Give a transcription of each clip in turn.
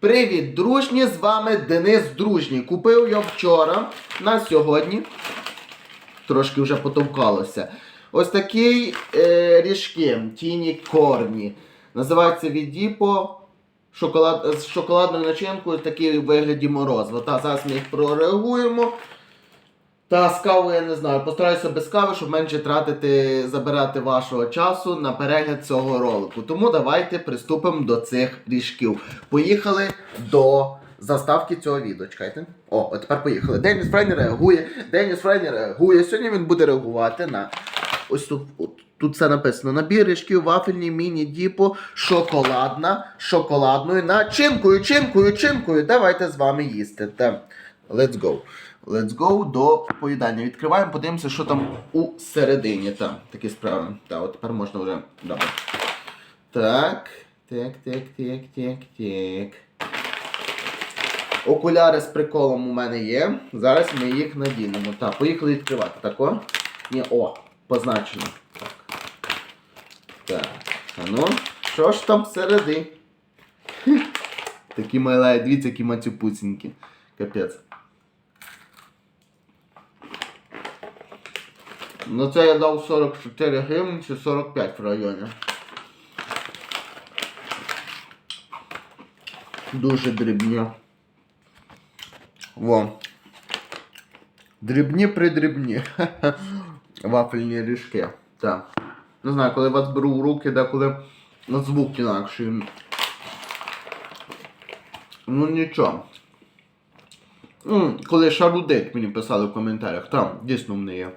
Привіт, дружні! З вами Денис Дружній. Купив я вчора на сьогодні. Трошки вже потовкалося. Ось такі е, ріжки тіні корні. Називається Відіпо. Шоколад, з шоколадною начинкою, такий вигляді морозива. Та зараз ми їх прореагуємо. Та з кавою я не знаю, постараюся без кави, щоб менше тратити, забирати вашого часу на перегляд цього ролику. Тому давайте приступимо до цих ріжків. Поїхали до заставки цього відео. Чекайте. О, от тепер поїхали. Деніс Фрейні реагує. Деніс Фрейні реагує. Сьогодні він буде реагувати на. Ось тут, тут все написано. Набір ріжків вафельні міні-діпо, шоколадна, шоколадною начинкою, чинкою, чинкою. Давайте з вами їсти. Let's go. Let's go до поїдання. Відкриваємо, подивимося, що там у середині. Там такі справи. Так, от тепер можна вже. Добре. Так. Так, так, так, так, так. Окуляри з приколом у мене є. Зараз ми їх надінемо. Так, поїхали відкривати. Так, о? Ні, о, позначено. Так. Так. А ну, що ж там всередині? Такі майлаї, дивіться, які мацюпуцінькі. Капець. Ну це я дав 44 гривні чи 45 в районі. Дуже дрібні. Во. Дрібні придрібні. Вафельні ріжки. Так. Не знаю, коли вас беру в руки, деколи на звук інакший. Ну нічого. М, Коли шарудить мені писали в коментарях, там дійсно в мене є.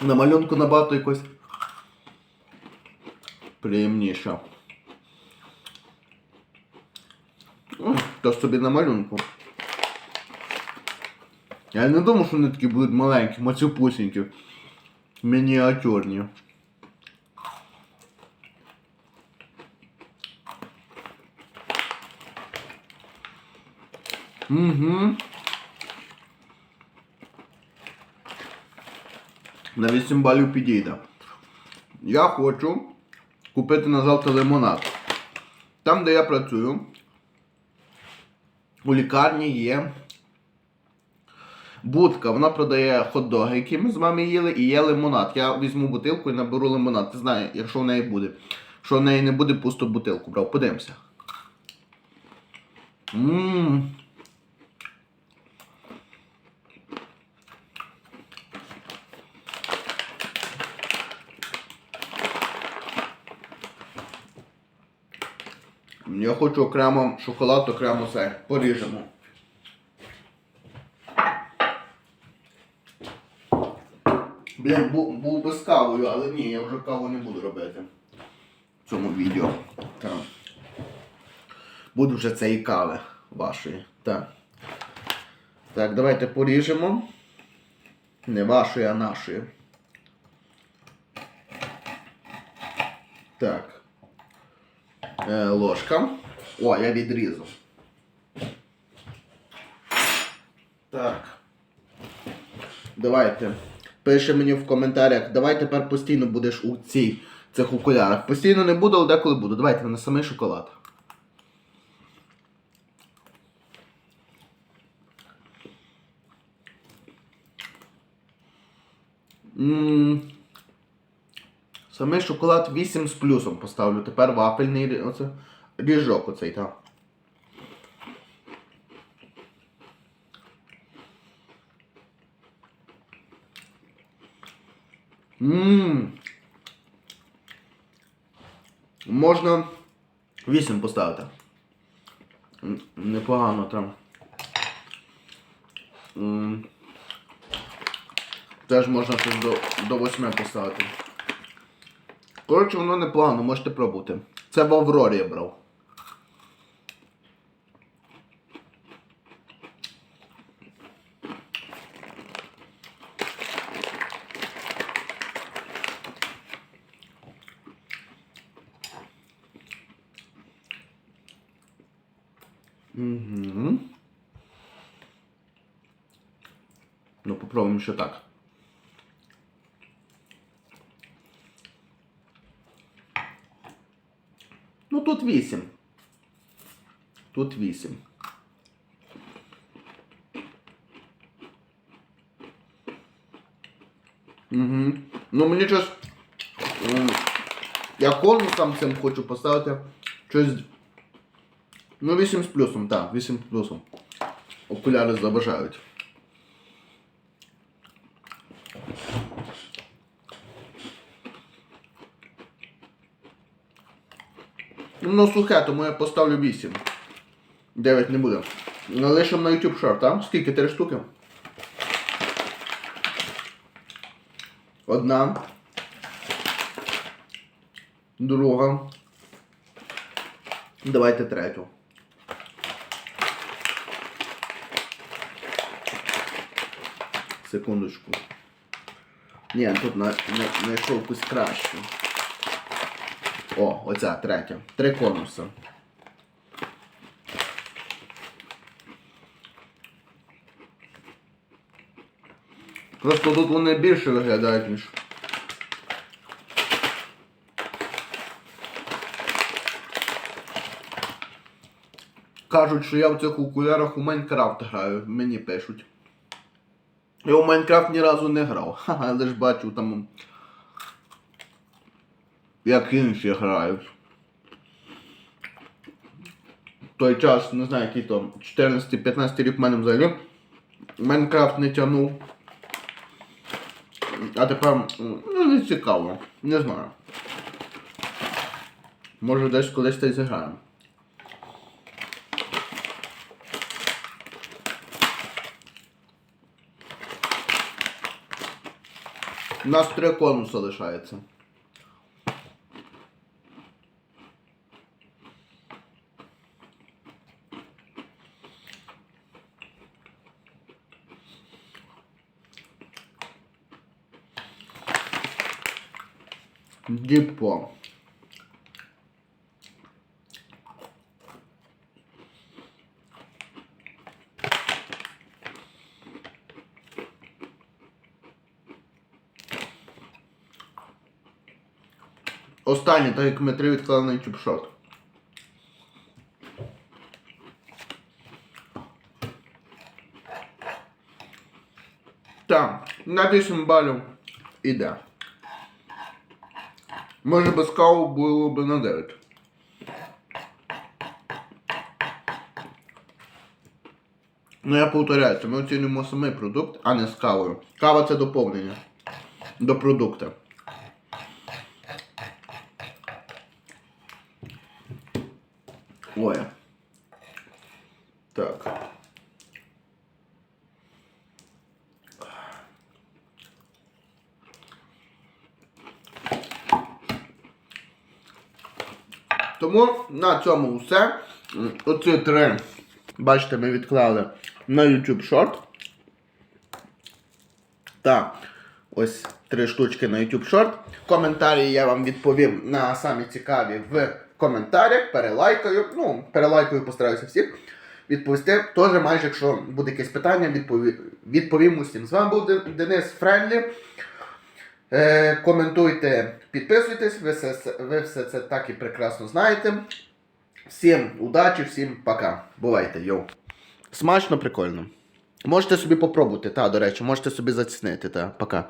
На малюнку набагато якось приємніше. М, То собі на малюнку. Я не думав, що вони такі будуть маленькі, мацюпусінькі. Мініатюрні. Угу. На 8 балів підійде. Я хочу купити на завтра лимонад. Там, де я працюю, у лікарні є будка. Вона продає хот-доги, які ми з вами їли, і є лимонад. Я візьму бутилку і наберу лимонад. Ти знаєш, якщо в неї буде. Якщо в неї не буде, пусту бутилку брав. Подивимося. Ммм. Я хочу окремо шоколад, окремо це. Поріжемо. Блін, був, був би з кавою, але ні, я вже каву не буду робити в цьому відео. Так. Буду вже цієї кави вашої. Так. Так, давайте поріжемо. Не вашої, а нашої. Так. Е, ложка. О, я відрізав. Так. Давайте. Пише мені в коментарях, давай тепер постійно будеш у цій цих окулярах. Постійно не буду, але деколи буду. Давайте на самий шоколад. Ммм. Самий шоколад 8 з плюсом поставлю. Тепер вафельний оце, ріжок оцей, так. Ммм. Можна 8 поставити. Непогано там. Теж можна щось до, до 8 поставити. Коротше, воно непогано, можете пробувати. Це в Аврорі я брав. Угу. Ну, попробуємо ще так. Ну тут 8. тут 8. Угу. Ну мені щось. м, Я конусом цим хочу поставити щось. Ну, 8 з плюсом, так, 8 з плюсом. Окуляри забажають. Ну, сухе, тому я поставлю 8. 9 не буде. Лишимо на YouTube Short, так? Скільки? 3 штуки? Одна. Друга. Давайте третю. Секундочку. Ні, тут на, на, знайшов якусь кращу. О, оця третя. Три конуси. Просто тут вони більше виглядають, ніж. Кажуть, що я в цих окулярах у Майнкрафт граю, мені пишуть. Я у Майнкрафт ні разу не грав. Ха-ха, лиш бачу там. Як інші грають. В той час, не знаю, який там, 14-15 рік в мене взагалі. Майнкрафт не тягнув. А тепер ну, не цікаво. Не знаю. Може десь колись та й зіграємо. У нас три конуси лишається. Діпо. Останнє, так як ми три відклали на YouTube Short. Так, на 8 балів іде. Може без каву було б на 9. Ну я повторяюся, ми оцінюємо самий продукт, а не з кавою. Кава це доповнення до продукту. Ой. Так. Тому на цьому все. Оці три, бачите, ми відклали на YouTube Short. Так, ось три штучки на YouTube Short. Коментарі я вам відповім на самі цікаві в коментарях. Перелайкаю. Ну, перелайкаю, постараюся всіх відповісти. Теж майже, якщо буде якесь питання, відпові... відповім усім. З вами був Денис Френлі. Е, коментуйте, підписуйтесь, ви все, ви все це так і прекрасно знаєте. Всім удачі, всім пока. Бувайте, йоу. Смачно, прикольно. Можете собі попробувати, та, до речі, можете собі зацінити, та, пока.